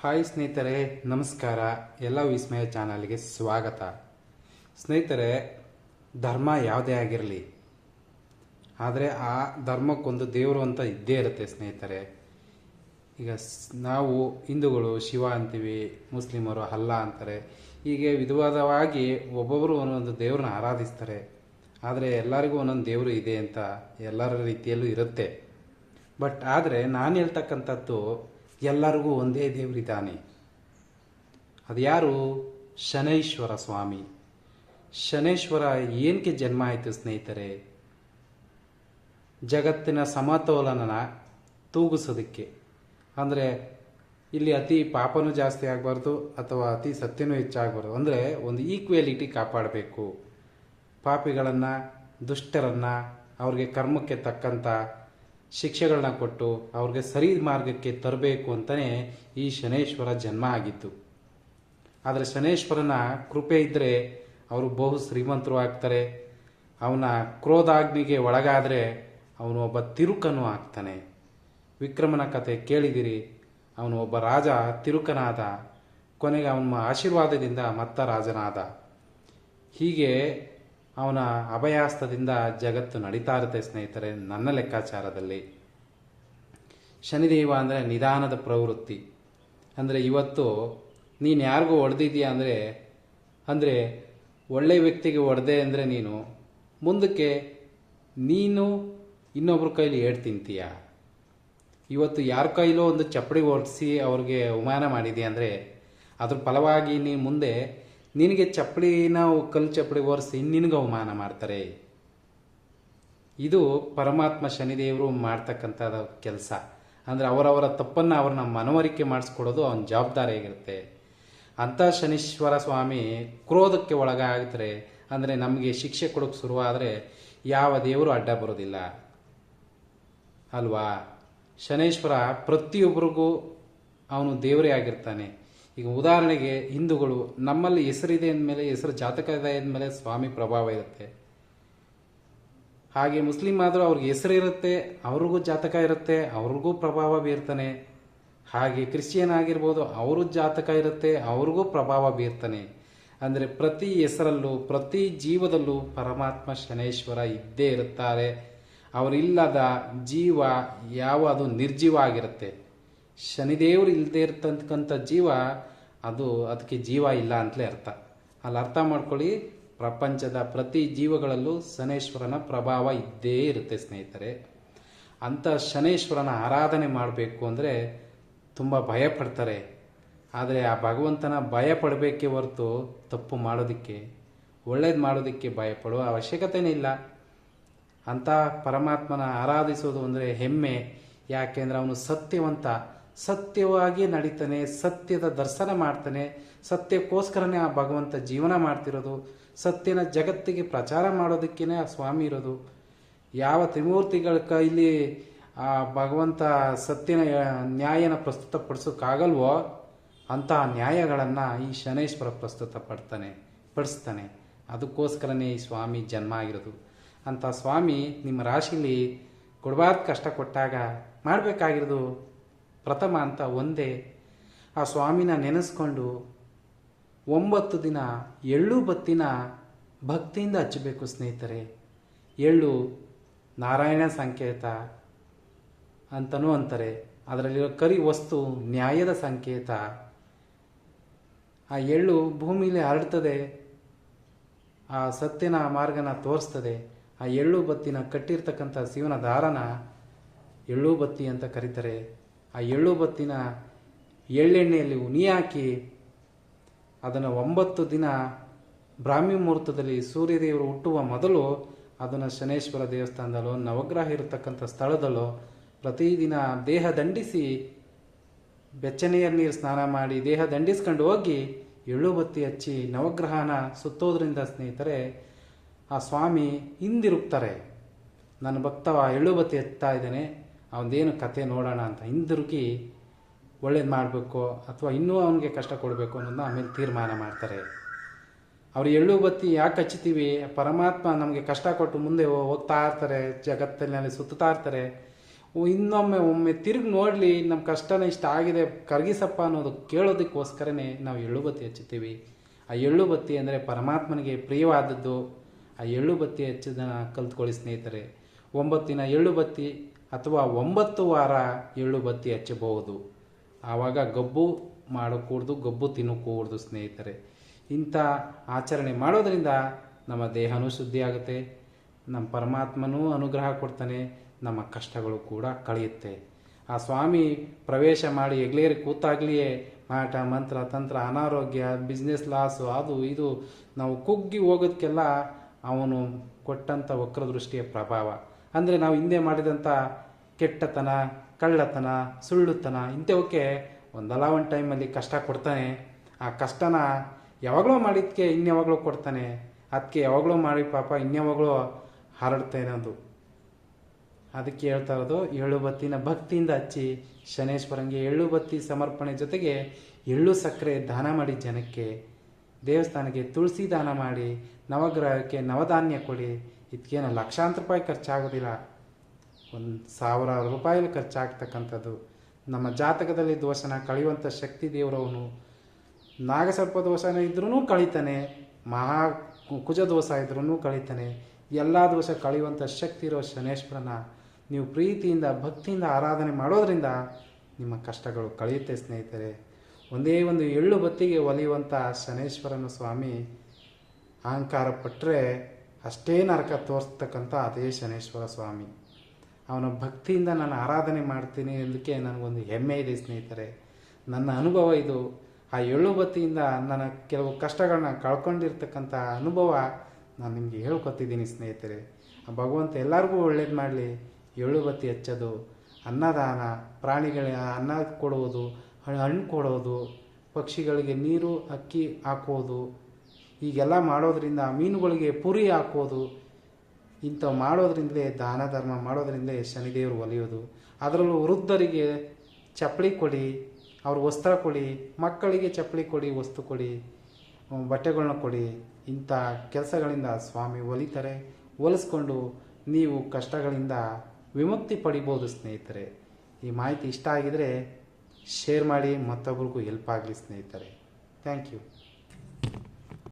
Hi ಸ್ನೇಹಿತರೆ, ನಮಸ್ಕಾರ. ಎಲ್ಲ ವಿಸ್ಮಯ ಚಾನಲ್ಗೆ ಸ್ವಾಗತ. ಸ್ನೇಹಿತರೆ, ಧರ್ಮ ಯಾವುದೇ ಆಗಿರಲಿ, ಆದರೆ ಆ ಧರ್ಮಕ್ಕೊಂದು ದೇವರು ಅಂತ ಇದ್ದೇ ಇರುತ್ತೆ ಸ್ನೇಹಿತರೆ. ಈಗ ನಾವು ಹಿಂದೂಗಳು ಶಿವ ಅಂತೀವಿ, ಮುಸ್ಲಿಮರು ಅಲ್ಲ ಅಂತಾರೆ. ಹೀಗೆ ವಿಧವಾದವಾಗಿ ಒಬ್ಬೊಬ್ಬರು ಒಂದೊಂದು ದೇವ್ರನ್ನ ಆರಾಧಿಸ್ತಾರೆ. ಆದರೆ ಎಲ್ಲರಿಗೂ ಒಂದೊಂದು ದೇವರು ಇದೆ ಅಂತ ಎಲ್ಲರ ರೀತಿಯಲ್ಲೂ ಇರುತ್ತೆ. ಬಟ್ ಆದರೆ ನಾನು ಹೇಳ್ತಕ್ಕಂಥದ್ದು ಎಲ್ಲರಿಗೂ ಒಂದೇ ದೇವರಿದ್ದಾನೆ. ಅದು ಯಾರು? ಶನೈಶ್ವರ ಸ್ವಾಮಿ. ಶನೈಶ್ವರ ಏನಕ್ಕೆ ಜನ್ಮ ಆಯಿತು ಸ್ನೇಹಿತರೆ? ಜಗತ್ತಿನ ಸಮತೋಲನನ ತೂಗಿಸೋದಕ್ಕೆ. ಅಂದರೆ ಇಲ್ಲಿ ಅತಿ ಪಾಪನೂ ಜಾಸ್ತಿ ಆಗಬಾರ್ದು ಅಥವಾ ಅತಿ ಸತ್ಯನೂ ಹೆಚ್ಚಾಗಬಾರ್ದು. ಅಂದರೆ ಒಂದು ಈಕ್ವಾಲಿಟಿ ಕಾಪಾಡಬೇಕು. ಪಾಪಿಗಳನ್ನು, ದುಷ್ಟರನ್ನು, ಅವ್ರಿಗೆ ಕರ್ಮಕ್ಕೆ ತಕ್ಕಂಥ ಶಿಕ್ಷೆಗಳನ್ನ ಕೊಟ್ಟು ಅವ್ರಿಗೆ ಸರಿ ಮಾರ್ಗಕ್ಕೆ ತರಬೇಕು ಅಂತಲೇ ಈ ಶನೇಶ್ವರ ಜನ್ಮ ಆಗಿತ್ತು ಆದರೆ ಶನೇಶ್ವರನ ಕೃಪೆ ಇದ್ದರೆ ಅವರು ಬಹು ಶ್ರೀಮಂತರು ಆಗ್ತಾರೆ. ಅವನ ಕ್ರೋಧಾಗ್ನಿಗೆ ಒಳಗಾದರೆ ಅವನು ಒಬ್ಬ ತಿರುಕನು ಆಗ್ತಾನೆ. ವಿಕ್ರಮನ ಕತೆ ಕೇಳಿದಿರಿ. ಅವನು ಒಬ್ಬ ರಾಜ ತಿರುಕನಾದ, ಕೊನೆಗೆ ಅವನ ಆಶೀರ್ವಾದದಿಂದ ಮತ್ತ ರಾಜನಾದ. ಹೀಗೆ ಅವನ ಅಭಯಾಸ್ತದಿಂದ ಜಗತ್ತು ನಡೀತಾ ಇರುತ್ತೆ ಸ್ನೇಹಿತರೆ, ನನ್ನ ಲೆಕ್ಕಾಚಾರದಲ್ಲಿ. ಶನಿದೇವ ಅಂದರೆ ನಿಧಾನದ ಪ್ರವೃತ್ತಿ. ಅಂದರೆ ಇವತ್ತು ನೀನು ಯಾರಿಗೂ ಹೊಡೆದಿದ್ದೀಯಾ ಅಂದರೆ ಅಂದರೆ ಒಳ್ಳೆ ವ್ಯಕ್ತಿಗೆ ಹೊಡೆದೆ ಅಂದರೆ ನೀನು ಮುಂದಕ್ಕೆ ನೀನು ಇನ್ನೊಬ್ರ ಕೈಲಿ ಹೇಳಿ ತಿಂತೀಯ? ಇವತ್ತು ಯಾರ ಕೈಲೋ ಒಂದು ಚಪ್ಪಡಿ ಹೊಡೆಸಿ ಅವ್ರಿಗೆ ಅವಮಾನ ಮಾಡಿದೆಯಾ ಅಂದರೆ, ಅದ್ರ ಫಲವಾಗಿ ನೀ ಮುಂದೆ ನಿನಗೆ ನಾವು ಕಲ್ಲು ಚಪ್ಪಳಿ ಒರೆಸಿ ನಿನಗೆ ಅವಮಾನ ಮಾಡ್ತಾರೆ. ಇದು ಪರಮಾತ್ಮ ಶನಿದೇವರು ಮಾಡ್ತಕ್ಕಂಥ ಕೆಲಸ. ಅಂದರೆ ಅವರವರ ತಪ್ಪನ್ನು ಅವ್ರನ್ನ ಮನವರಿಕೆ ಮಾಡಿಸ್ಕೊಡೋದು ಅವನ ಜವಾಬ್ದಾರಿಯಾಗಿರುತ್ತೆ ಅಂಥ ಶನೀಶ್ವರ ಸ್ವಾಮಿ ಕ್ರೋಧಕ್ಕೆ ಒಳಗಾಗ್ತಾರೆ. ಅಂದರೆ ನಮಗೆ ಶಿಕ್ಷೆ ಕೊಡೋಕೆ ಶುರುವಾದರೆ ಯಾವ ದೇವರು ಅಡ್ಡ ಬರೋದಿಲ್ಲ. ಅಲ್ವಾ? ಶನೇಶ್ವರ ಪ್ರತಿಯೊಬ್ಬರಿಗೂ ಅವನು ದೇವರೇ ಆಗಿರ್ತಾನೆ. ಈಗ ಉದಾಹರಣೆಗೆ ಹಿಂದೂಗಳು ನಮ್ಮಲ್ಲಿ ಹೆಸರಿದೆ ಅಂದಮೇಲೆ, ಹೆಸರು ಜಾತಕ ಇದೆ ಅಂದಮೇಲೆ ಸ್ವಾಮಿ ಪ್ರಭಾವ ಇರುತ್ತೆ. ಹಾಗೆ ಮುಸ್ಲಿಂ ಆದರೂ ಅವ್ರಿಗೆ ಹೆಸರು ಇರುತ್ತೆ, ಅವ್ರಿಗೂ ಜಾತಕ ಇರುತ್ತೆ, ಅವ್ರಿಗೂ ಪ್ರಭಾವ ಬೀರ್ತಾನೆ. ಹಾಗೆ ಕ್ರಿಶ್ಚಿಯನ್ ಆಗಿರ್ಬೋದು ಅವರು ಜಾತಕ ಇರುತ್ತೆ, ಅವ್ರಿಗೂ ಪ್ರಭಾವ ಬೀರ್ತಾನೆ. ಅಂದರೆ ಪ್ರತಿ ಹೆಸರಲ್ಲೂ, ಪ್ರತಿ ಜೀವದಲ್ಲೂ ಪರಮಾತ್ಮ ಶನೇಶ್ವರ ಇದ್ದೇ ಇರುತ್ತಾರೆ. ಅವರಿಲ್ಲದ ಜೀವ ಯಾವ ಅದು ನಿರ್ಜೀವ ಆಗಿರುತ್ತೆ. ಶನಿದೇವರು ಇಲ್ಲದೇ ಇರ್ತಕ್ಕಂಥ ಜೀವ, ಅದು ಅದಕ್ಕೆ ಜೀವ ಇಲ್ಲ ಅಂತಲೇ ಅರ್ಥ. ಅಲ್ಲಿ ಅರ್ಥ ಮಾಡ್ಕೊಳ್ಳಿ, ಪ್ರಪಂಚದ ಪ್ರತಿ ಜೀವಗಳಲ್ಲೂ ಶನೇಶ್ವರನ ಪ್ರಭಾವ ಇದ್ದೇ ಇರುತ್ತೆ ಸ್ನೇಹಿತರೆ. ಅಂಥ ಶನೇಶ್ವರನ ಆರಾಧನೆ ಮಾಡಬೇಕು ಅಂದರೆ ತುಂಬ ಭಯ ಪಡ್ತಾರೆ. ಆದರೆ ಆ ಭಗವಂತನ ಭಯ ಪಡಬೇಕೆ ಹೊರತು ತಪ್ಪು ಮಾಡೋದಕ್ಕೆ, ಒಳ್ಳೇದು ಮಾಡೋದಕ್ಕೆ ಭಯ ಪಡುವ ಅವಶ್ಯಕತೆನೇ ಇಲ್ಲ. ಅಂಥ ಪರಮಾತ್ಮನ ಆರಾಧಿಸೋದು ಅಂದರೆ ಹೆಮ್ಮೆ. ಯಾಕೆಂದರೆ ಅವನು ಸತ್ಯವಂತ. ಸತ್ಯವಾಗಿ ನಡೀತಾನೆ, ಸತ್ಯದ ದರ್ಶನ ಮಾಡ್ತಾನೆ, ಸತ್ಯಕ್ಕೋಸ್ಕರನೇ ಆ ಭಗವಂತ ಜೀವನ ಮಾಡ್ತಿರೋದು, ಸತ್ಯನ ಜಗತ್ತಿಗೆ ಪ್ರಚಾರ ಮಾಡೋದಕ್ಕೇ ಆ ಸ್ವಾಮಿ ಇರೋದು. ಯಾವ ತ್ರಿಮೂರ್ತಿಗಳ ಕೈಲಿ ಆ ಭಗವಂತ ಸತ್ಯನ ನ್ಯಾಯನ ಪ್ರಸ್ತುತಪಡಿಸೋಕ್ಕಾಗಲ್ವೋ ಅಂತಹ ನ್ಯಾಯಗಳನ್ನು ಈ ಶನೇಶ್ವರ ಪ್ರಸ್ತುತ ಪಡ್ತಾನೆ ಪಡಿಸ್ತಾನೆ. ಅದಕ್ಕೋಸ್ಕರನೇ ಈ ಸ್ವಾಮಿ ಜನ್ಮ ಆಗಿರೋದು. ಅಂತ ಸ್ವಾಮಿ ನಿಮ್ಮ ರಾಶಿಲಿ ಕೊಡಬಾರ್ದು ಕಷ್ಟ ಕೊಟ್ಟಾಗ ಮಾಡಬೇಕಾಗಿರೋದು ಪ್ರಥಮ ಅಂತ ಒಂದೇ ಆ ಸ್ವಾಮಿನ ನೆನೆಸ್ಕೊಂಡು ಒಂಬತ್ತು ದಿನ ಎಳ್ಳು ಬತ್ತಿನ ಭಕ್ತಿಯಿಂದ ಹಚ್ಚಬೇಕು ಸ್ನೇಹಿತರೆ. ಎಳ್ಳು ನಾರಾಯಣ ಸಂಕೇತ ಅಂತನೂ ಅಂತಾರೆ. ಅದರಲ್ಲಿರೋ ಕರಿ ವಸ್ತು ನ್ಯಾಯದ ಸಂಕೇತ. ಆ ಎಳ್ಳು ಭೂಮಿಲಿ ಹರಡ್ತದೆ ಆ ಸತ್ಯನ ಮಾರ್ಗನ ತೋರಿಸ್ತದೆ. ಆ ಎಳ್ಳು ಬತ್ತಿನ ಕಟ್ಟಿರ್ತಕ್ಕಂಥ ಶಿವನ ದಾರನ ಎಳ್ಳು ಬತ್ತಿ ಅಂತ ಕರೀತಾರೆ. ಆ ಎಳ್ಳು ಬತ್ತಿನ ಎಳ್ಳೆಣ್ಣೆಯಲ್ಲಿ ಉನಿ ಹಾಕಿ ಅದನ್ನು ಒಂಬತ್ತು ದಿನ ಬ್ರಾಹ್ಮಿ ಮುಹೂರ್ತದಲ್ಲಿ ಸೂರ್ಯದೇವರು ಹುಟ್ಟುವ ಮೊದಲು ಅದನ್ನು ಶನೇಶ್ವರ ದೇವಸ್ಥಾನದಲ್ಲೋ, ನವಗ್ರಹ ಇರತಕ್ಕಂಥ ಸ್ಥಳದಲ್ಲೋ ಪ್ರತಿದಿನ ದೇಹ ದಂಡಿಸಿ ಬೆಚ್ಚನೆಯ ನೀರು ಸ್ನಾನ ಮಾಡಿ ದೇಹ ದಂಡಿಸ್ಕೊಂಡು ಹೋಗಿ ಎಳ್ಳು ಬತ್ತಿ ಹಚ್ಚಿ ನವಗ್ರಹನ ಸುತ್ತೋದ್ರಿಂದ ಸ್ನೇಹಿತರೆ, ಆ ಸ್ವಾಮಿ ಹಿಂದಿರುಗ್ತಾರೆ. ನನ್ನ ಭಕ್ತವ ಎಳ್ಳು ಬತ್ತಿ ಹಚ್ತಾ ಇದ್ದಾನೆ. ಅವನದೇನು ಕತೆ ನೋಡೋಣ ಅಂತ ಹಿಂದಿರುಗಿ ಒಳ್ಳೇದು ಮಾಡಬೇಕು ಅಥವಾ ಇನ್ನೂ ಅವನಿಗೆ ಕಷ್ಟ ಕೊಡಬೇಕು ಅನ್ನೋದನ್ನ ಆಮೇಲೆ ತೀರ್ಮಾನ ಮಾಡ್ತಾರೆ. ಅವ್ರು ಎಳ್ಳು ಬತ್ತಿ ಯಾಕೆ ಹಚ್ಚುತ್ತೀವಿ ಪರಮಾತ್ಮ ನಮಗೆ ಕಷ್ಟ ಕೊಟ್ಟು ಮುಂದೆ ಹೋಗ್ತಾ ಇರ್ತಾರೆ ಜಗತ್ತಿನಲ್ಲಿ ಸುತ್ತಾ ಇರ್ತಾರೆ. ಇನ್ನೊಮ್ಮೆ ಒಮ್ಮೆ ತಿರುಗಿ ನೋಡಲಿ ನಮ್ಮ ಕಷ್ಟನ ಇಷ್ಟ ಆಗಿದೆ, ಕರಗಿಸಪ್ಪ ಅನ್ನೋದು ಕೇಳೋದಕ್ಕೋಸ್ಕರನೇ ನಾವು ಎಳ್ಳು ಬತ್ತಿ ಹಚ್ಚುತ್ತೀವಿ ಆ ಎಳ್ಳು ಬತ್ತಿ ಅಂದರೆ ಪರಮಾತ್ಮನಿಗೆ ಪ್ರಿಯವಾದದ್ದು, ಆ ಎಳ್ಳು ಬತ್ತಿ ಹಚ್ಚೋದನ್ನು ಕಲ್ತ್ಕೊಳ್ಳಿ ಸ್ನೇಹಿತರೆ. ಒಂಬತ್ತಿನ ಎಳ್ಳು ಬತ್ತಿ ಅಥವಾ ಒಂಬತ್ತು ವಾರ ಎಳ್ಳು ಬತ್ತಿ ಹಚ್ಚಬಹುದು. ಆವಾಗ ಗಬ್ಬು ಮಾಡಕೂಡ್ದು, ಗಬ್ಬು ತಿನ್ನಕೂಡ್ದು ಸ್ನೇಹಿತರೆ. ಇಂಥ ಆಚರಣೆ ಮಾಡೋದರಿಂದ ನಮ್ಮ ದೇಹನೂ ಶುದ್ಧಿ ಆಗುತ್ತೆ ನಮ್ಮ ಪರಮಾತ್ಮನೂ ಅನುಗ್ರಹ ಕೊಡ್ತಾನೆ, ನಮ್ಮ ಕಷ್ಟಗಳು ಕೂಡ ಕಳೆಯುತ್ತೆ. ಆ ಸ್ವಾಮಿ ಪ್ರವೇಶ ಮಾಡಿ ಎಗ್ಲೇರಿ ಕೂತಾಗಲಿಯೇ ಮಾಟ, ಮಂತ್ರ, ತಂತ್ರ, ಅನಾರೋಗ್ಯ ಬಿಸ್ನೆಸ್ ಲಾಸು ಅದು ಇದು, ನಾವು ಕುಗ್ಗಿ ಹೋಗೋದಕ್ಕೆಲ್ಲ ಅವನು ಕೊಟ್ಟಂಥ ವಕ್ರದೃಷ್ಟಿಯ ಪ್ರಭಾವ. ಅಂದರೆ ನಾವು ಹಿಂದೆ ಮಾಡಿದಂಥ ಕೆಟ್ಟತನ, ಕಳ್ಳತನ, ಸುಳ್ಳುತನ, ಇಂಥವಕ್ಕೆ ಒಂದಲ್ಲ ಒಂದು ಟೈಮಲ್ಲಿ ಕಷ್ಟ ಕೊಡ್ತಾನೆ. ಆ ಕಷ್ಟನ ಯಾವಾಗಲೂ ಮಾಡಿದ್ಕೆ ಇನ್ಯಾವಾಗಲೂ ಕೊಡ್ತಾನೆ. ಅದಕ್ಕೆ ಯಾವಾಗಲೂ ಮಾಡಿ ಪಾಪ ಇನ್ಯಾವಾಗಲೂ ಹರಡ್ತೇನೆ ಅದು ಅದಕ್ಕೆ ಹೇಳ್ತಾ ಇರೋದು ಎಳ್ಳು ಬತ್ತಿನ ಭಕ್ತಿಯಿಂದ ಹಚ್ಚಿ ಶನೇಶ್ವರಂಗೆ ಎಳ್ಳು ಬತ್ತಿ ಸಮರ್ಪಣೆ ಜೊತೆಗೆ ಎಳ್ಳು ಸಕ್ಕರೆ ದಾನ ಮಾಡಿ ಜನಕ್ಕೆ. ದೇವಸ್ಥಾನಕ್ಕೆ ತುಳಸಿ ದಾನ ಮಾಡಿ, ನವಗ್ರಹಕ್ಕೆ ನವಧಾನ್ಯ ಕೊಡಿ ಇದಕ್ಕೇನು ಲಕ್ಷಾಂತರ ರೂಪಾಯಿ ಖರ್ಚಾಗೋದಿಲ್ಲ. ಒಂದು ಸಾವಿರಾರು ರೂಪಾಯಿ ಖರ್ಚಾಗ್ತಕ್ಕಂಥದ್ದು. ನಮ್ಮ ಜಾತಕದಲ್ಲಿ ದೋಷನ ಕಳೆಯುವಂಥ ಶಕ್ತಿ ದೇವರವನು. ನಾಗಸರ್ಪ ದೋಷನ ಇದ್ರೂ ಕಳೀತಾನೆ. ಮಹಾ ಕುಜ ದೋಷ ಇದ್ರೂ ಕಳೀತಾನೆ. ಎಲ್ಲ ದೋಷ ಕಳೆಯುವಂಥ ಶಕ್ತಿ ಇರೋ ಶನೇಶ್ವರನ ನೀವು ಪ್ರೀತಿಯಿಂದ, ಭಕ್ತಿಯಿಂದ ಆರಾಧನೆ ಮಾಡೋದರಿಂದ ನಿಮ್ಮ ಕಷ್ಟಗಳು ಕಳೆಯುತ್ತೆ ಸ್ನೇಹಿತರೆ. ಒಂದೇ ಒಂದು ಎಳ್ಳು ಬತ್ತಿಗೆ ಒಲಿಯುವಂಥ ಶನೇಶ್ವರನ ಸ್ವಾಮಿ ಅಹಂಕಾರ ಪಟ್ಟರೆ ಅಷ್ಟೇ ನರಕ ತೋರಿಸ್ತಕ್ಕಂಥ ಅದೇ ಶನೇಶ್ವರ ಸ್ವಾಮಿ. ಅವನ ಭಕ್ತಿಯಿಂದ ನಾನು ಆರಾಧನೆ ಮಾಡ್ತೀನಿ ಎಂದಕ್ಕೆ ನನಗೊಂದು ಹೆಮ್ಮೆ ಇದೆ ಸ್ನೇಹಿತರೆ. ನನ್ನ ಅನುಭವ ಇದು. ಆ ಎಳ್ಳು ಬತ್ತಿಯಿಂದ ನನ್ನ ಕೆಲವು ಕಷ್ಟಗಳನ್ನ ಕಳ್ಕೊಂಡಿರ್ತಕ್ಕಂಥ ಅನುಭವ ನಾನು ನಿಮಗೆ ಹೇಳ್ಕೊತಿದ್ದೀನಿ ಸ್ನೇಹಿತರೆ. ಆ ಭಗವಂತ ಎಲ್ಲರಿಗೂ ಒಳ್ಳೇದು ಮಾಡಲಿ. ಎಳ್ಳು ಬತ್ತಿ ಹಚ್ಚೋದು, ಅನ್ನದಾನ, ಪ್ರಾಣಿಗಳಿಗೆ ಅನ್ನ ಕೊಡುವುದು ಹಣ್ಣು ಕೊಡೋದು, ಪಕ್ಷಿಗಳಿಗೆ ನೀರು ಅಕ್ಕಿ ಹಾಕೋದು ಹೀಗೆಲ್ಲ ಮಾಡೋದರಿಂದ ಮೀನುಗಳಿಗೆ ಪುರಿ ಹಾಕೋದು ಇಂಥವು ಮಾಡೋದ್ರಿಂದಲೇ ದಾನ ಧರ್ಮ ಮಾಡೋದ್ರಿಂದಲೇ ಶನಿದೇವರು ಒಲಿಯೋದು. ಅದರಲ್ಲೂ ವೃದ್ಧರಿಗೆ ಚಪ್ಪಲಿ ಕೊಡಿ, ಅವ್ರ ವಸ್ತ್ರ ಕೊಡಿ, ಮಕ್ಕಳಿಗೆ ಚಪ್ಪಲಿ ಕೊಡಿ, ವಸ್ತು ಕೊಡಿ ಬಟ್ಟೆಗಳನ್ನ ಕೊಡಿ. ಇಂಥ ಕೆಲಸಗಳಿಂದ ಸ್ವಾಮಿ ಒಲಿತಾರೆ. ಒಲಿಸ್ಕೊಂಡು ನೀವು ಕಷ್ಟಗಳಿಂದ ವಿಮುಕ್ತಿ ಪಡಿಬೋದು ಸ್ನೇಹಿತರೆ. ಈ ಮಾಹಿತಿ ಇಷ್ಟ ಆಗಿದರೆ ಶೇರ್ ಮಾಡಿ, ಮತ್ತೊಬ್ರಿಗೂ ಹೆಲ್ಪ್ ಆಗಲಿ ಸ್ನೇಹಿತರೆ. Thank you.